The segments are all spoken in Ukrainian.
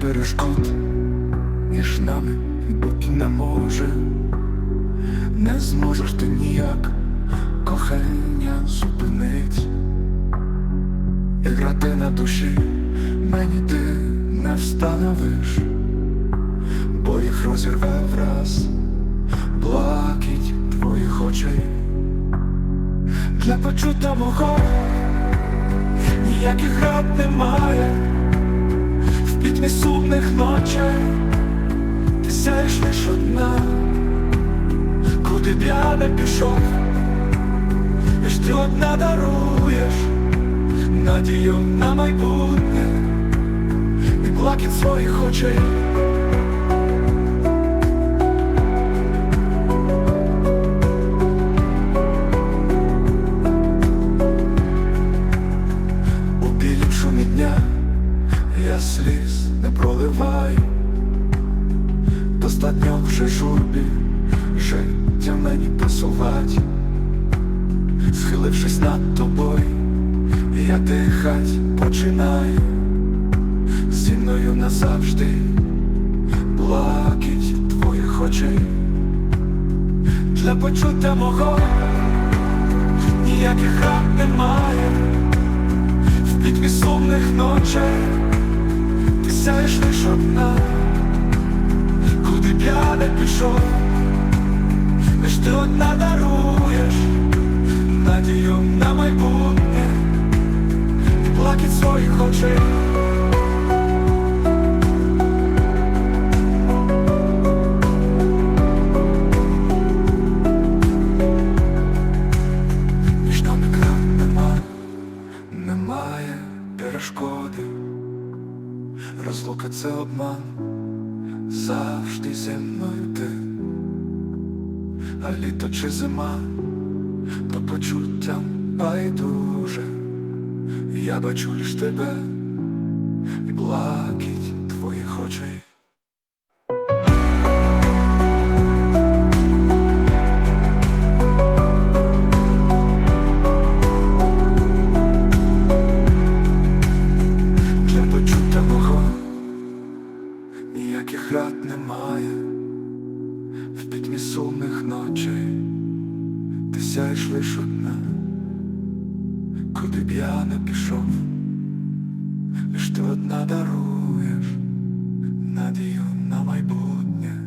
перешкод між нами бути не може, не зможеш ти ніяк. Кохання зупинить, і грати на душі мені ти не встановиш, бо їх розірве враз блакить твоїх очей. Для почуття мого ніяких рад немає в пітьмі сумних ночей. Ти сяєш лиш одна, куди б я не пішов, лиш ти одна даруєш надію на майбутнє. І плакіт своїх очей. Не проливаю, достатньо вже журбі життя мені посувать, схилившись над тобою, я дихать починаю, зі мною назавжди блакить твоїх очей, для почуття мого ніяких рад немає. В пітьмі сумних ночей одна, куди б я не пішов, лиш ти одна даруєш надію на майбутнє плакать своїх очей. Розлука це обман, завжди зі мною ти, а літо чи зима, по почуттям байдуже, я бачу лиш тебе і блакить твоїх очей. Рад немає в пітьмі сумних ночей, ти сяєш лиш одна, куди б я не пішов, лиш ти одна даруєш надію на майбутнє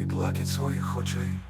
і плакать своїх очей.